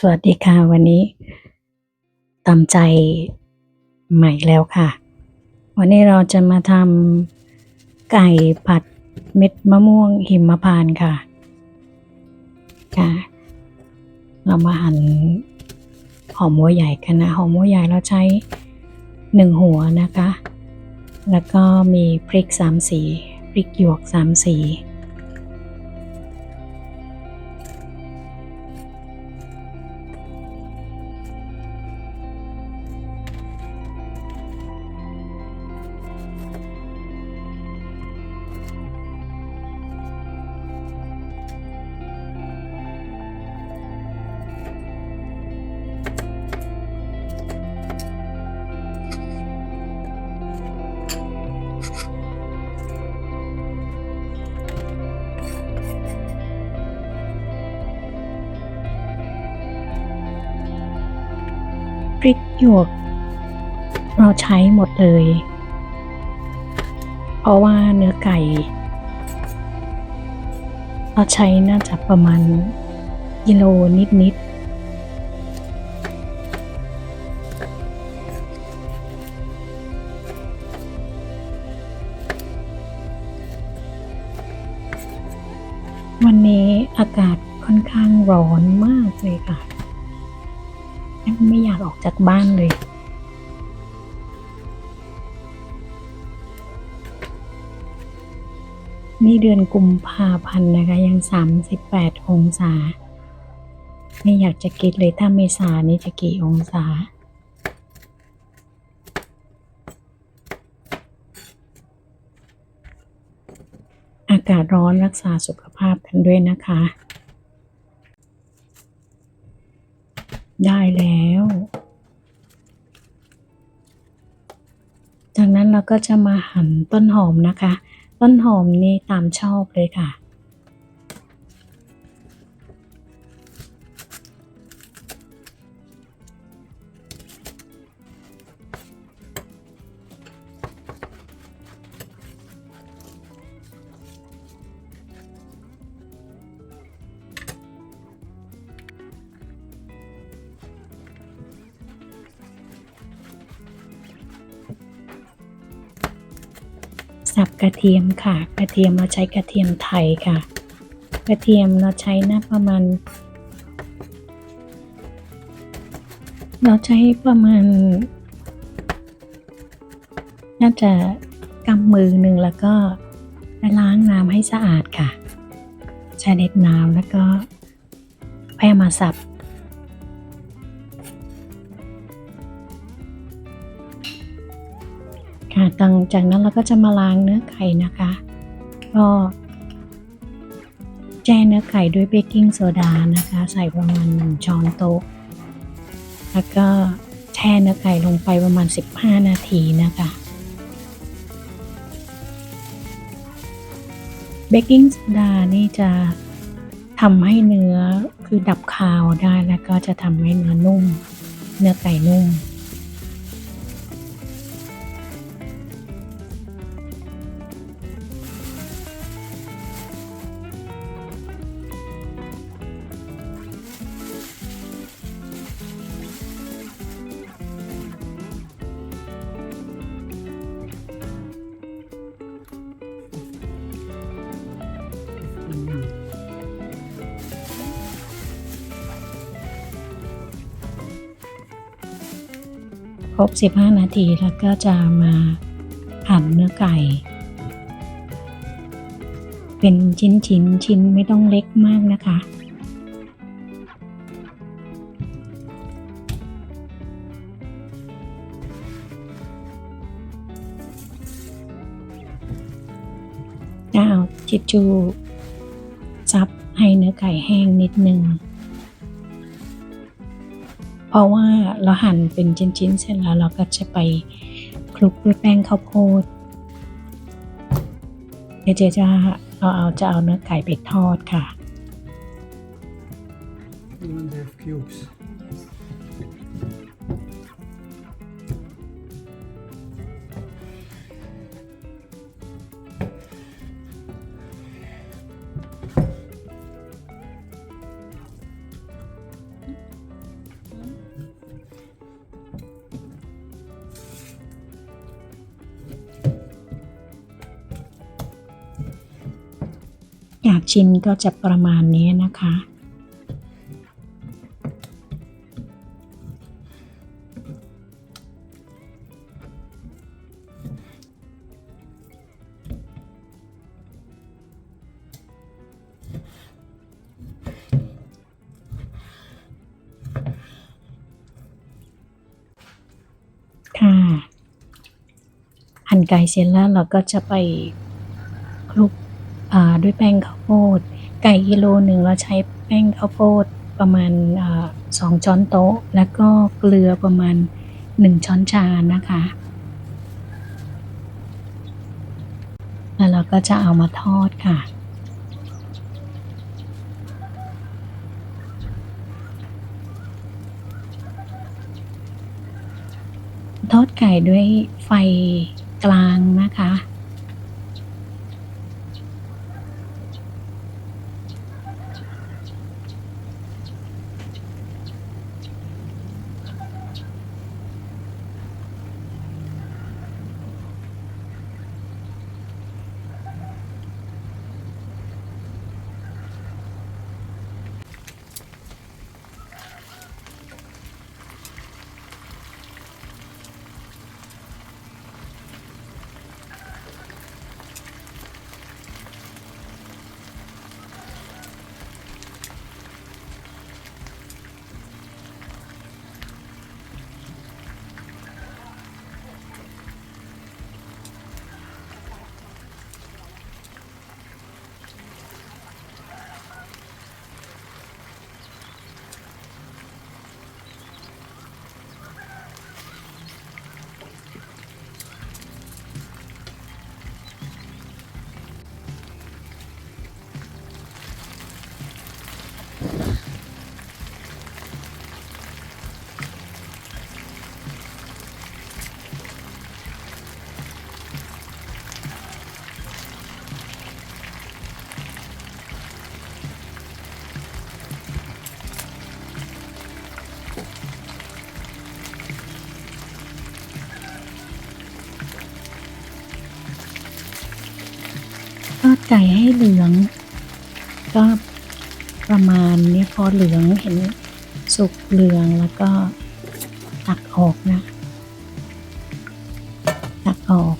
สวัสดีค่ะ วันนี้ตามใจใหม่แล้วค่ะ วันนี้เราจะมาทำไก่ผัดเม็ดมะม่วงหิมพานต์ค่ะค่ะ เรามาหั่นหอมหัวใหญ่กันนะหอมหัวใหญ่เราใช้หนึ่งหัวนะคะ แล้วก็มีพริกสามสีพริกหยวกสามสี หยวก เราใช้หมดเลย เพราะว่าเนื้อไก่ เราใช้น่าจะประมาณกิโลนิดๆวันนี้อากาศค่อนข้างร้อนมากเลยค่ะ ไม่อยากออกจากบ้านเลย นี่เดือนกุมภาพันธ์นะคะ ยัง 38 องศา ไม่อยากจะคิดเลยถ้าเมษานี้จะกี่องศาอากาศร้อนรักษาสุขภาพกันด้วยนะคะ ได้แล้ว จากนั้นเราก็จะมาหั่นต้นหอมนะคะ ต้นหอมนี่ตามชอบเลยค่ะ สับกระเทียมค่ะ กระเทียมเราใช้กระเทียมไทยค่ะ กระเทียมเราใช้นะประมาณ เราใช้ประมาณ น่าจะกำมือหนึ่งแล้วก็ไปล้างน้ำให้สะอาดค่ะ ใช้เด็ดน้ำแล้วก็แพ่มาสับ หลังจากนั้นเราก็จะมาล้างเนื้อไก่นะคะ ก็แช่เนื้อไก่ด้วยเบกกิ้งโซดานะคะ ใส่ประมาณหนึ่งช้อนโต๊ะ แล้วก็แช่เนื้อไก่ลงไปประมาณ 15 นาทีนะคะเบกกิ้งโซดานี่จะทำให้เนื้อคือดับคาวได้แล้วก็จะทำให้เนื้อนุ่ม เนื้อไก่นุ่ม รบ 15 นาทีแล้วก็จะมาหั่นเนื้อไก่ เป็นชิ้นชิ้นๆชิ้นไม่ต้องเล็กมากนะคะ จะเอาทิชชู่ซับให้เนื้อไก่แห้งนิดนึง เพราะว่าเราหั่นเป็นชิ้นๆเสร็จแล้วเราก็จะไปคลุกด้วยแป้งข้าวโพดเดี๋ยวเจ๊จะเอาเอาจะเอาเนื้อไก่ไปทอดค่ะ and have cubes. ชิมก็จะประมาณนี้นะคะ ค่ะ หั่นไก่เสร็จแล้วเราก็จะไปคลุก ด้วยแป้งข้าวโพด ไก่กิโลหนึ่งเราใช้แป้งข้าวโพดประมาณสองช้อนโต๊ะ แล้วก็เกลือประมาณหนึ่งช้อนชานะคะ แล้วเราก็จะเอามาทอดค่ะทอดไก่ด้วยไฟกลางนะคะ ไก่ให้เหลือง ก็ประมาณนี้พอเหลืองเห็นสุกเหลืองแล้วก็ตักออกนะ ตักออก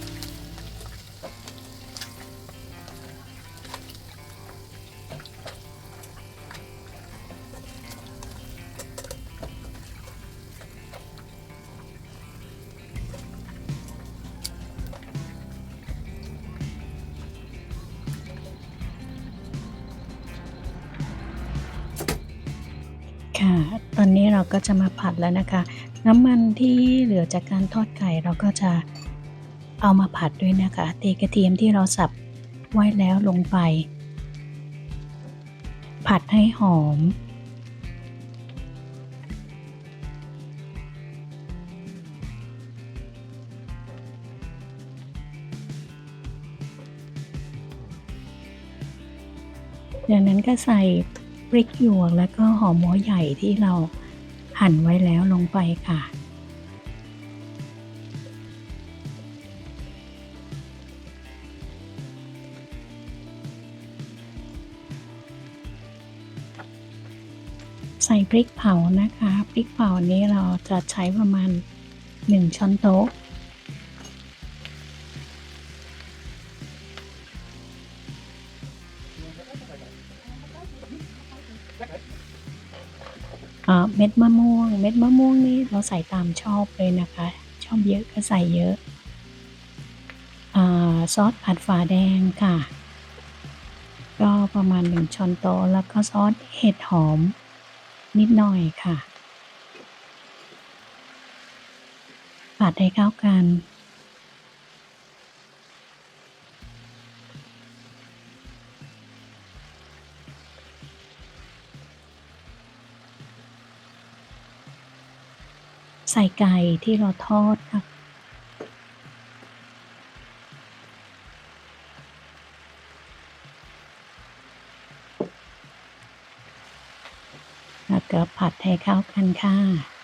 ตอนนี้เราก็จะมาผัดแล้วนะคะ น้ำมันที่เหลือจากการทอดไก่เราก็จะเอามาผัดด้วยนะคะเทกระเทียมที่เราสับไว้แล้วลงไป ผัดให้หอม จากนั้นก็ใส่ พริกหยวกแล้วก็หอมหัวใหญ่ที่เราหั่นไว้แล้วลงไปค่ะ ใส่พริกเผานะคะ พริกเผานี้เราจะใช้ประมาณ 1 ช้อนโต๊ะ ดมะม่วง เม็ดมะม่วงนี่เราใส่ตามชอบเลยนะคะ ชอบเยอะก็ใส่เยอะอซอสผัดฝาแดงค่ะ ก็ประมาณหนึ่งช้อนโต๊ะแล้วก็ซอสเห็ดหอม นิดหน่อยค่ะ ผัดให้เข้ากัน ใส่ไก่ที่เราทอดค่ะแล้วก็ผัดให้เข้ากันค่ะ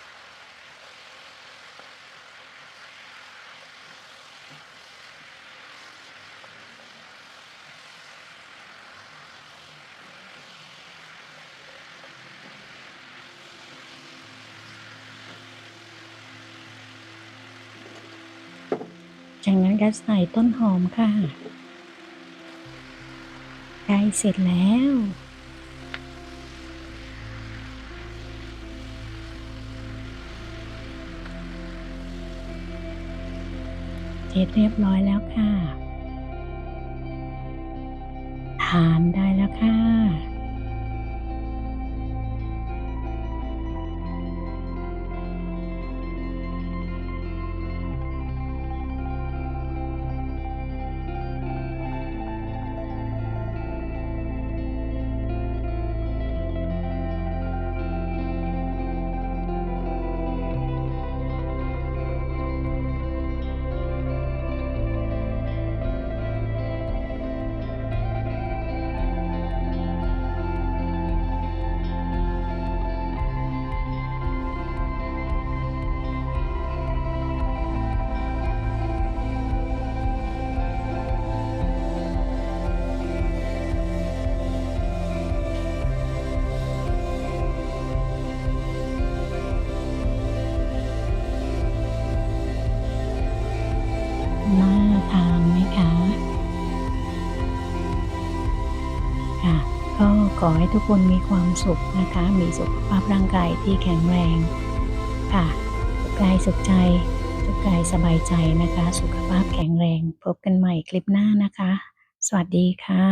จากนั้นก็ใส่ต้นหอมค่ะใกล้เสร็จแล้วเสร็จเรียบร้อยแล้วค่ะ ทานได้แล้วค่ะ อให้ทุกคนมีความสุขนะคะ มีสุขภาพร่างกายที่แข็งแรงค่ะสุขกายสุขใจ สุขกายสบายใจนะคะ สุขภาพแข็งแรง พบกันใหม่คลิปหน้านะคะ สวัสดีค่ะ